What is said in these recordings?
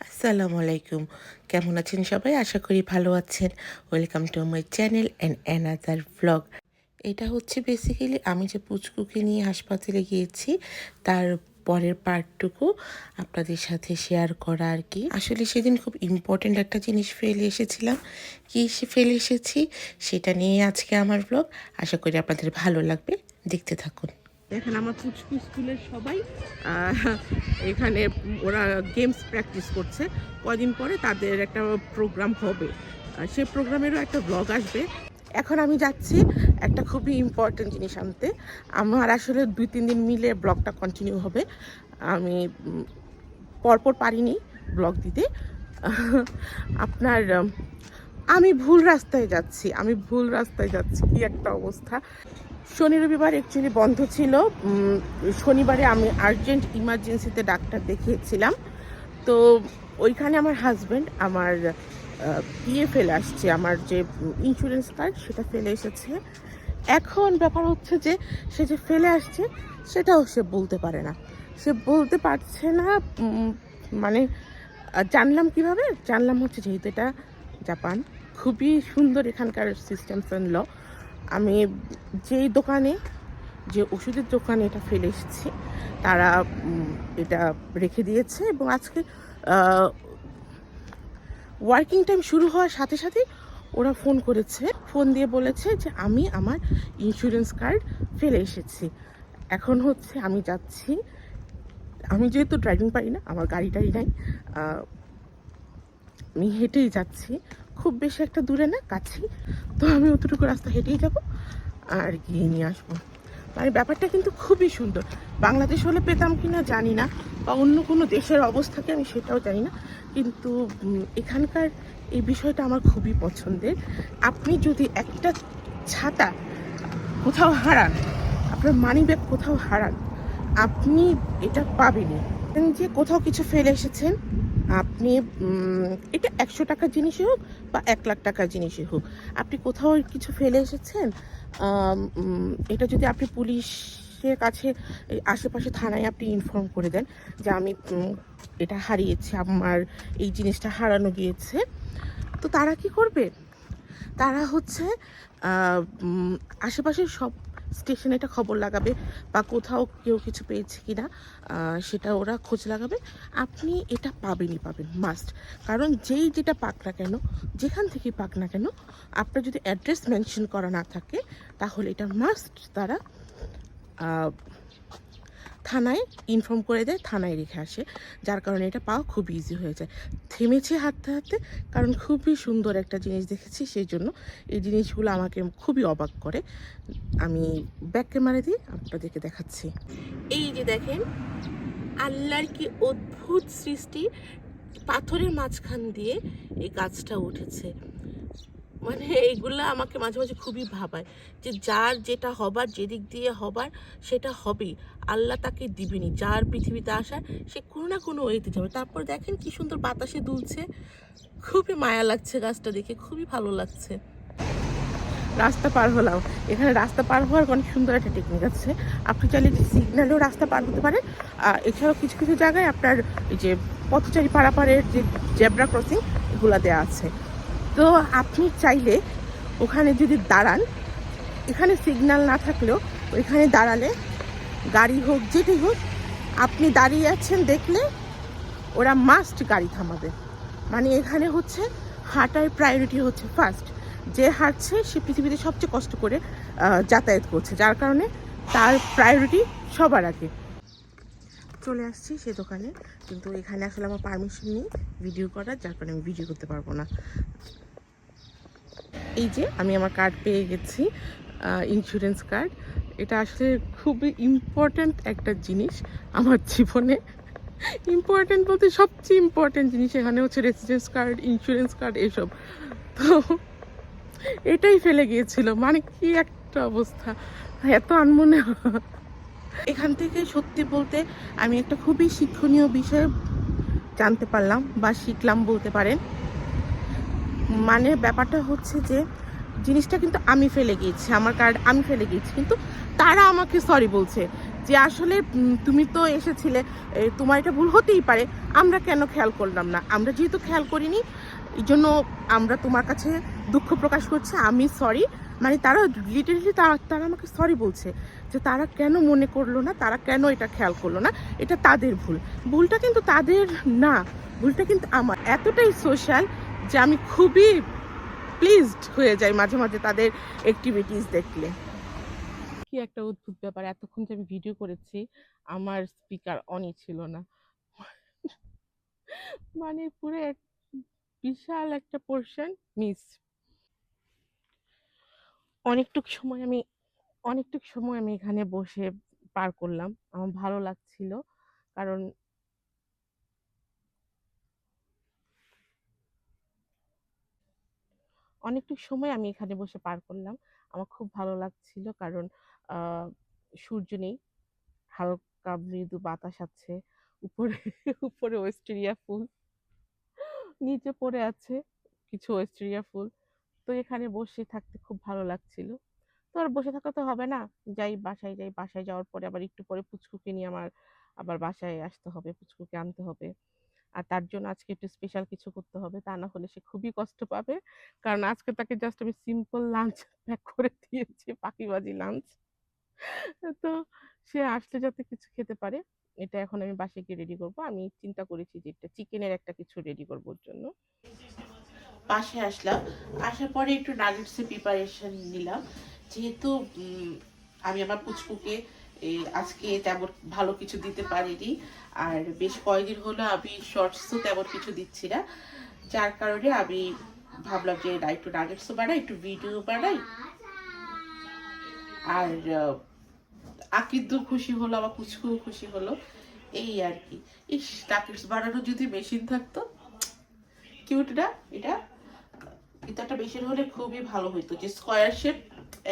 আসসালামু আলাইকুম। কেমন আছেন সবাই? আশা করি ভালো আছেন। Welcome to my channel and another blog এটা হচ্ছে বেসিক্যালি আমি যে পুচকুকে নিয়ে হাসপাতালে গিয়েছি, তার পরের পার্টটুকু আপনাদের সাথে শেয়ার করা আর কি। আসলে সেদিন খুব ইম্পর্ট্যান্ট একটা জিনিস ফেলে এসেছিলাম। কী ফেলে এসেছি, সেটা নিয়ে আজকে আমার ব্লগ আশা করি আপনাদের ভালো লাগবে। দেখতে থাকুন। দেখেন আমার পুচকু স্কুলের সবাই এখানে ওরা গেমস প্র্যাকটিস করছে। কদিন পরে তাদের একটা প্রোগ্রাম হবে। সেই প্রোগ্রামেরও একটা ব্লগ আসবে। এখন আমি যাচ্ছি একটা খুবই ইম্পর্টেন্ট জিনিস আনতে। আমার আসলে দুই, তিন দিন মিলে ব্লগটা কন্টিনিউ হবে। আমি পরপর পারিনি ব্লগ দিতে। আপনার, আমি ভুল রাস্তায় যাচ্ছি। আমি ভুল রাস্তায় যাচ্ছি। কি একটা অবস্থা। শনি রবিবার অ্যাকচুয়ালি বন্ধ ছিল। শনিবারে আমি আর্জেন্ট ইমার্জেন্সিতে ডাক্তার দেখিয়েছিলাম। তো ওইখানে আমার হাজব্যান্ড আমার ইয়ে ফেলে আসছে, আমার যে ইন্স্যুরেন্স কার্ড সেটা ফেলে এসেছে। এখন ব্যাপার হচ্ছে যে, সে যে ফেলে আসছে, সেটাও সে বলতে পারে না। সে বলতে পারছে না মানে জানলাম কীভাবে? জানলাম হচ্ছে যেহেতু এটা জাপান, খুবই সুন্দর এখানকার সিস্টেমস অ্যান্ড ল আমি যেই দোকানে, যে ওষুধের দোকানে এটা ফেলে এসেছি, তারা এটা রেখে দিয়েছে এবং আজকে ওয়ার্কিং টাইম শুরু হওয়ার সাথে সাথে ওরা ফোন করেছে। ফোন দিয়ে বলেছে যে আমি আমার ইন্স্যুরেন্স কার্ড ফেলে এসেছি। এখন হচ্ছে আমি যাচ্ছি। আমি যেহেতু ড্রাইভিং পারি না, আমার গাড়ি টাড়ি নাই আমি হেঁটেই যাচ্ছি। খুব বেশি একটা দূরে না, কাছেই। তো আমি অতটুকু রাস্তা হেঁটেই যাব আর গিয়ে নিয়ে আসব। মানে ব্যাপারটা কিন্তু খুবই সুন্দর। বাংলাদেশ হলে পেতাম কিনা জানি না, বা অন্য কোনো দেশের অবস্থাকে আমি সেটাও জানি না। কিন্তু এখানকার এই বিষয়টা আমার খুবই পছন্দের। আপনি যদি একটা ছাতা কোথাও হারান, আপনার মানি ব্যাগ কোথাও হারান, আপনি এটা পাবেনই। যে কোথাও কিছু ফেলে এসেছেন আপনি এটা একশো টাকার জিনিসই হোক বা এক লাখ টাকার জিনিসই হোক। আপনি কোথাও কিছু ফেলে এসেছেন? এটা যদি আপনি পুলিশের কাছে আশেপাশে থানায় আপনি ইনফর্ম করে দেন যে আমি এটা হারিয়েছি, আমার এই জিনিসটা হারানো গিয়েছে, তো তারা কি করবে? তারা হচ্ছে আশেপাশের সব স্টেশনে একটা খবর লাগাবে বা কোথাও কেউ কিছু পেয়েছে কি না সেটা ওরা খোঁজ লাগাবে। আপনি এটা পাবেনই পাবেন মাস্ট কারণ যেই যেটা পাক না কেন, যেখান থেকে পাক না কেন, আপনার যদি অ্যাড্রেস মেনশন করা না থাকে, তাহলে এটা মাস্ট তারা থানায় ইনফর্ম করে দেয়, থানায় রেখে আসে। যার কারণে এটা পাওয়া খুব ইজি হয়ে যায়। থেমেছে হাঁটতে হাঁটতে, কারণ খুবই সুন্দর একটা জিনিস দেখেছি সেই জন্য এই জিনিসগুলো আমাকে খুবই অবাক করে। আমি ব্যাক ক্যামেরা দিয়ে আপনাদেরকে দেখাচ্ছি। এই যে দেখেন, আল্লাহর কি অদ্ভুত সৃষ্টি, পাথরের মাঝখান দিয়ে এই গাছটা উঠেছে। মানে এইগুলো আমাকে মাঝে মাঝে খুবই ভাবায় যে যার যেটা হবার, যেদিক দিয়ে হবার সেটা হবেই। আল্লাহ তাকে দিবেনি যার পৃথিবীতে আসার সে কোনো না কোনো ওয়েতে যাবে। তারপর দেখেন কি সুন্দর বাতাসে দুলছে। খুবই মায়া লাগছে গাছটা দেখে, খুবই ভালো লাগছে। রাস্তা পার হলাম। এখানে রাস্তা পার হওয়ার অনেক সুন্দর একটা টেকনিক আছে। আপনি চাইলে যে সিগন্যালেও রাস্তা পার হতে পারেন। এছাড়াও কিছু কিছু জায়গায় আপনার যে পথচারী পারাপারের যে জেব্রা ক্রসিং এগুলো দেওয়া আছে। তো আপনি চাইলে ওখানে যদি দাঁড়ান, এখানে সিগন্যাল না থাকলেও ওইখানে দাঁড়ালে গাড়ি হোক, যেটি হোক, আপনি দাঁড়িয়ে আছেন দেখলে ওরা মাস্ট গাড়ি থামাবে। মানে এখানে হচ্ছে হাঁটার প্রায়োরিটি হচ্ছে ফার্স্ট যে হাঁটছে, সে পৃথিবীতে সবচেয়ে কষ্ট করে যাতায়াত করছে। যার কারণে তার প্রায়োরিটি সবার আগে। চলে আসছি সে দোকানে, কিন্তু এখানে আসলে আমার পারমিশন নেই ভিডিও করার, যার কারণে আমি ভিডিও করতে পারব না। এই যে আমি আমার কার্ড পেয়ে গেছি ইন্স্যুরেন্স কার্ড এটা আসলে খুবই ইম্পর্ট্যান্ট একটা জিনিস আমার জীবনে। ইম্পর্ট্যান্ট বলতে সবচেয়ে ইম্পর্ট্যান্ট জিনিস এখানে হচ্ছে রেসিডেন্স কার্ড ইন্স্যুরেন্স কার্ড এসব। তো এটাই ফেলে গিয়েছিল। মানে কি একটা অবস্থা। এত আনমনে। এখান থেকে সত্যি বলতে আমি একটা খুবই শিক্ষণীয় বিষয় জানতে পারলাম বা শিখলাম বলতে পারেন। মানে ব্যাপারটা হচ্ছে যে জিনিসটা কিন্তু আমি ফেলে গিয়েছি, আমার কার্ড আমি ফেলে গিয়েছি। কিন্তু তারা আমাকে সরি বলছে যে আসলে তুমি তো এসেছিলে তোমার এটা ভুল হতেই পারে, আমরা কেন খেয়াল করলাম না? আমরা যেহেতু খেয়াল করিনি, এই জন্য আমরা তোমার কাছে দুঃখ প্রকাশ করছি, আমি সরি মানে তারা লিটারেলি তারা তারা আমাকে সরি বলছে যে তারা কেন মনে করল না, তারা কেন এটা খেয়াল করল না? এটা তাদের ভুল। ভুলটা কিন্তু তাদের না, ভুলটা কিন্তু আমার। এতটাই সোশ্যাল যে আমি খুবই প্লিজড হয়ে যাই মাঝে মাঝে তাদের অ্যাক্টিভিটিস দেখলে। কি একটা অদ্ভুত ব্যাপার, এতক্ষণ যে আমি ভিডিও করেছি, আমার স্পিকার অনই ছিল না। মানে পুরো এক বিশাল একটা পোর্শন মিস অনেকটুক সময় আমি, অনেকটুক সময় আমি এখানে বসে পার করলাম। আমার ভালো লাগছিল, কারণ অনেকটুক সময় আমি এখানে বসে পার করলাম। আমার খুব ভালো লাগছিল কারণ সূর্য নেই, হালকা মৃদু বাতাস আছে, উপরে উপরে ওয়েস্টেরিয়া ফুল, নিচে পড়ে আছে কিছু ওয়েস্টেরিয়া ফুল। তো এখানে বসে থাকতে খুব ভালো লাগছিল। তো আর বসে থাকা তো হবে না, যাই বাসায় যাই, বাসায় যাওয়ার পরে আবার একটু পরে পুচকুকে নিয়ে আমার আবার বাসায় আসতে হবে, পুচকুকে আনতে হবে। আর তার জন্য আজকে একটু স্পেশাল কিছু করতে হবে। তা না হলে সে খুবই কষ্ট পাবে। কারণ আজকে তাকে জাস্ট আমি সিম্পল লাঞ্চ প্যাক করে দিয়েছি, পাখিবাজি লাঞ্চ তো সে আসলে যাতে কিছু খেতে পারে, এটা এখন আমি বাসে গিয়ে রেডি করব। আমি চিন্তা করেছি যে একটা চিকেনের একটা কিছু রেডি করব ওর জন্য। বাসায় আসলাম। আসার পরে একটু নাগেটসের প্রিপারেশন নিলাম। যেহেতু আমি আমার পুচকুকে এই, আজকে তেমন ভালো কিছু দিতে পারিনি। আর বেশ কয়েকদিন হলো আমি শর্টসও তেমন কিছু দিচ্ছি না। যার কারণে আমি ভাবলাম যে না, একটু নাগেটসও বানাই, একটু ভিডিও বানাই। আর আকিদ্দু খুশি হলো, আমার পুচকুও খুশি হলো। এই আর কি। ইস নাগেটস বানানোর যদি মেশিন থাকতো কিউট না এটা? কিন্তু একটা মেশিন হলে খুবই ভালো হইতো, যে স্কোয়ার শেপ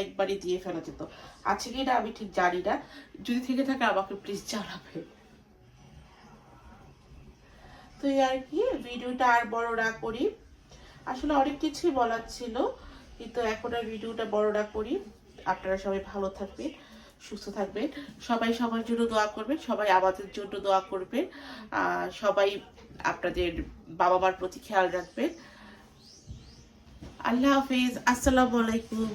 একবারই দিয়ে ফেলা যেত। আছে কি না আমি ঠিক জানি না। যদি থেকে থাকে আমাকে প্লিজ জানাবে। তো আর কি, ভিডিওটা আর বড় না করি। আসলে অনেক কিছুই বলার ছিল, কিন্তু এখন আর ভিডিওটা বড় না করি। আপনারা সবাই ভালো থাকবেন, সুস্থ থাকবেন। সবাই সবার জন্য দোয়া করবেন, সবাই আমাদের জন্য দোয়া করবেন। সবাই আপনাদের বাবা মার প্রতি খেয়াল রাখবেন। আল্লাহ হাফিজ, আসসালামু আলাইকুম।